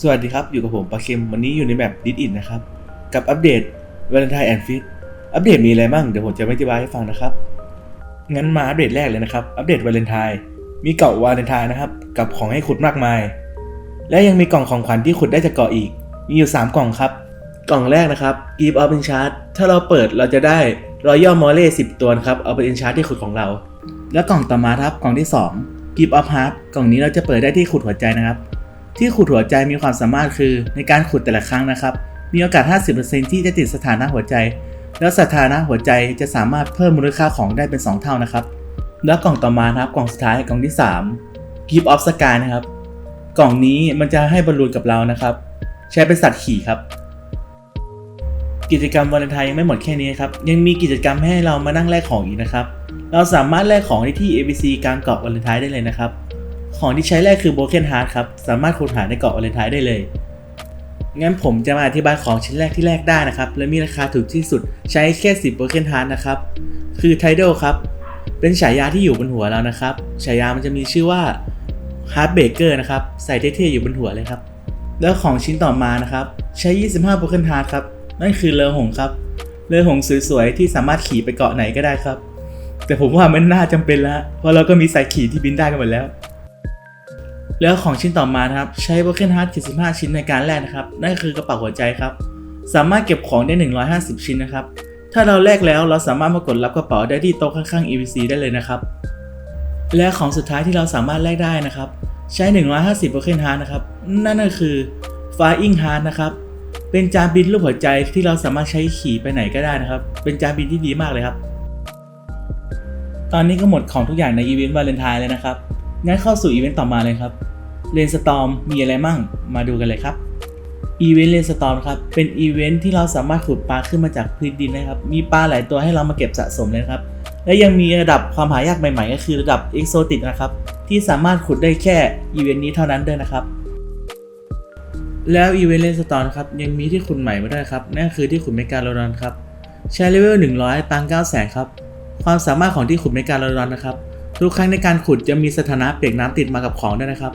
สวัสดีครับ อยู่กับผมปาเค็มวันนี้อยู่ในแบบดิสอินนะครับ กับอัปเดตวาเลนไทน์แอนฟิตอัปเดตมีอะไรบ้างเดี๋ยวผมจะไม่อธิบายให้ฟังนะครับ งั้นมาอัปเดตแรกเลยนะครับ อัปเดตวาเลนไทน์มีเกาะวาเลนไทน์นะครับ กับของให้ขุดมากมาย และยังมีกล่องของขวัญที่ขุดได้จากเกาะอีก มีอยู่ 3 กล่องครับ กล่องแรกนะครับ Give Up in Chart ถ้าเราเปิดเราจะได้ Royal m o l e 10ตัวครับเอาไป in chart ที่ขุดของเรา แล้วกล่องต่อมาครับกล่องที่2 Give Up Heart กล่องนี้เราจะเปิดได้ที่ขุดหัวใจนะครับ ที่ขุดหัวใจมีความสามารถคือในการขุดแต่ละครั้งนะครับ มีโอกาส 50%ที่จะติดสถานะหัวใจ แล้วสถานะหัวใจจะสามารถเพิ่มมูลค่าของได้เป็น 2 เท่านะครับ แล้วกล่องต่อมานะครับกล่องสุดท้ายกล่องที่3 Give Up Sky นะครับ กล่องนี้มันจะให้บอลลูนกับเรานะครับ ใช้เป็นสัตว์ขี่ครับ กิจกรรมวาเลนไทน์ยังไม่หมดแค่นี้ครับยังมีกิจกรรมให้เรามานั่งแลกของอีกนะครับ เราสามารถแลกของได้ที่ ABC กลางเกาะวาเลนไทน์ได้เลยนะครับ ของที่ใช้แรกคือ Broken Heart ครับ สามารถขุดหาในเกาะวาเลนไทน์ได้เลย งั้นผมจะมาอธิบายของชิ้นแรกที่แรกได้นะครับ และมีราคาถูกที่สุดใช้แค่ 10 Broken Heart นะครับ คือ Tidal ครับ เป็นฉายาที่อยู่บนหัวเรานะครับ ฉายามันจะมีชื่อว่า Heart Breaker นะครับ ใส่เท่ๆอยู่บนหัวเลยครับ แล้วของชิ้นต่อมานะครับ ใช้ 25 Broken Heart ครับ นั่นคือเรือหงส์ครับ เรือหงส์สวยๆที่สามารถขี่ไปเกาะไหนก็ได้ครับ แต่ผมว่ามันน่าจำเป็นล้วเพราะเราก็มีสายขี่ที่บินได้กันหมดแล้ว แล้วของชิ้นต่อมานะครับ ใช้ Broken Heart 75 ชิ้นในการแลกนะครับ นั่นคือกระเป๋าหัวใจครับ สามารถเก็บของได้ 150 ชิ้นนะครับ ถ้าเราแลกแล้วเราสามารถมากดรับกระเป๋าได้ที่โต๊ะข้างๆ EVC ได้เลยนะครับ และของสุดท้ายที่เราสามารถแลกได้นะครับ ใช้ 150 Broken Heart นะครับ นั่นก็คือ Flying Heart นะครับ เป็นจานบินรูปหัวใจที่เราสามารถใช้ขี่ไปไหนก็ได้นะครับ เป็นจานบินที่ดีมากเลยครับ ตอนนี้ก็หมดของทุกอย่างในอีเวนต์วาเลนไทน์เลยนะครับ งั้นเข้าสู่อีเวนต์ต่อมาเลยครับเลนสตอมมีอะไรมั่ง มาดูกันเลยครับอีเวนต์เลนสตอมครับ เป็นอีเวนต์ที่เราสามารถขุดปลาขึ้นมาจากพื้นดินนะครับ มีปลาหลายตัวให้เรามาเก็บสะสมเลยครับ และยังมีระดับความหายากใหม่ ๆ ก็คือระดับเอกโซติกนะครับ ที่สามารถขุดได้แค่อีเวนต์นี้เท่านั้นด้วยนะครับ แล้วอีเวนต์เลนสตอมครับ ยังมีที่ขุดใหม่มาด้วยครับ นั่นคือที่ขุดเมกาโลดอนครับ ใช้เลเวล100 ตังค์9แสนครับ ความสามารถของที่ขุดเมกาโลดอนนะครับ ทุกครั้งในการขุดจะมีสถานะเปียกน้ำติดมากับของด้วยนะครับ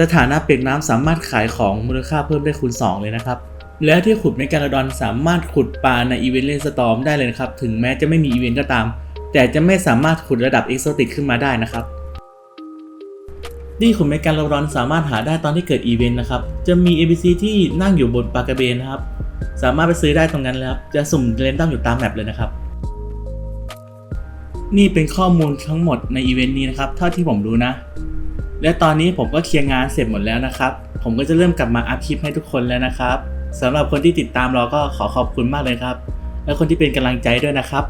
สถานะเปียกน้ำสามารถขายของมูลค่าเพิ่มได้คูณ 2 เลยนะครับ แล้วที่ขุดเมกาโลดอนสามารถขุดปลาในอีเวนต์เลนสตอมได้เลยนะครับ ถึงแม้จะไม่มีอีเวนต์ก็ตาม แต่จะไม่สามารถขุดระดับเอ็กโซติกขึ้นมาได้นะครับที่ขุดเมกาโลดอนสามารถหาได้ตอนที่เกิดอีเวนต์นะครับ จะมี ABC ที่นั่งอยู่บนปลากระเบนนะครับ สามารถไปซื้อได้ตรงนั้นเลยครับจะสุ่มเรนดอมอยู่ตามแมปเลยนะครับ นี่เป็นข้อมูลทั้งหมดในอีเวนต์นี้นะครับ เท่าที่ผมรู้นะ และตอนนี้ผมก็เคลียร์งานเสร็จหมดแล้วนะครับ ผมก็จะเริ่มกลับมาอัพคลิปให้ทุกคนแล้วนะครับสำหรับคนที่ติดตามเราก็ขอขอบคุณมากเลยครับ และคนที่เป็นกำลังใจด้วยนะครับ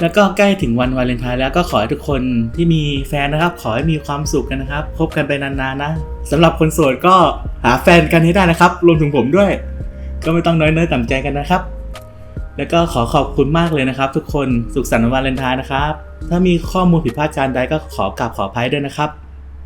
แล้วก็ใกล้ถึงวันวาเลนไทน์แล้วก็ขอให้ทุกคนที่มีแฟนนะครับ ขอให้มีความสุขกันนะครับคบกันไปนานๆนะสำหรับคนโสดก็หาแฟนกันให้ได้นะครับ รวมถึงผมด้วย ก็ไม่ต้องน้อยเนื้อต่ำใจกันนะครับ แล้วก็ขอขอบคุณมากเลยนะครับ ทุกคนสุขสันต์วันวาเลนไทน์นะครับ ถ้ามีข้อมูลผิดพลาดการใดก็ขอกราบขออภัยด้วยนะครับ